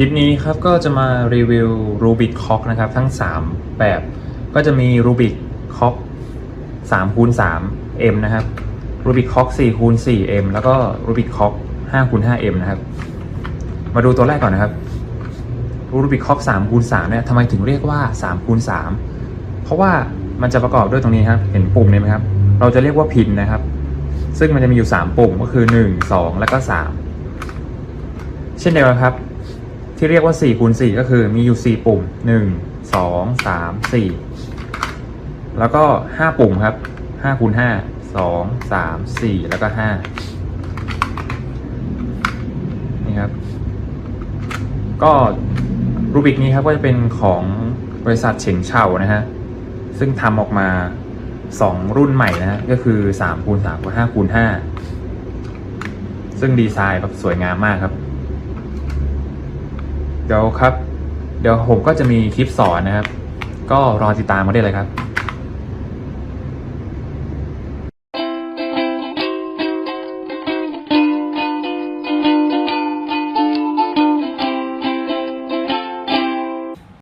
คลิปนี้ครับก็จะมารีวิวรูบิ c ค o อกนะครับ ทั้ง 3 แบบ ก็จะมีรูบิ c ค o อก3คูณ3 m นะครับรูบิ c ค o อก4คูณ4 m แล้วก็รูบิ c ค o อก5คูณ5 m นะครับ มาดูตัวแรกก่อนนะครับรูบิ c ค o อก3คูณ3เนี่ยทำไมถึงเรียกว่า3คูณ3เพราะว่ามันจะประกอบด้วยตรงนี้ครับ เห็นปุ่มนี้ไหมครับ เราจะเรียกว่าพินนะครับ ซึ่งมันจะมีอยู่ 3 ปุ่มก็คือ 1 2 แล้วก็ 3 เช่นเดียวกันครับ ที่เรียกว่า4คูณ4ก็คือมีอยู่ 4 ปุ่ม 1 2 3 4 แล้วก็ 5 ปุ่มครับ5คูณ5 2 3 4 แล้วก็ 5 นี่ครับ ก็รูบิกนี้ครับก็จะเป็นของบริษัทเฉิงเฉานะฮะ ซึ่งทำออกมา 2 รุ่นใหม่นะฮะ ก็คือ3คูณ3กับ5คูณ5ซึ่งดีไซน์แบบสวยงามมากครับ เดี๋ยวครับ เดี๋ยวผมก็จะมีคลิปสอนนะครับ ก็รอติดตามมาได้เลยครับ